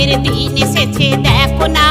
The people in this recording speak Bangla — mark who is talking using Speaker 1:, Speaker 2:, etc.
Speaker 1: চাঁদের দিন এসেছে দেখো না।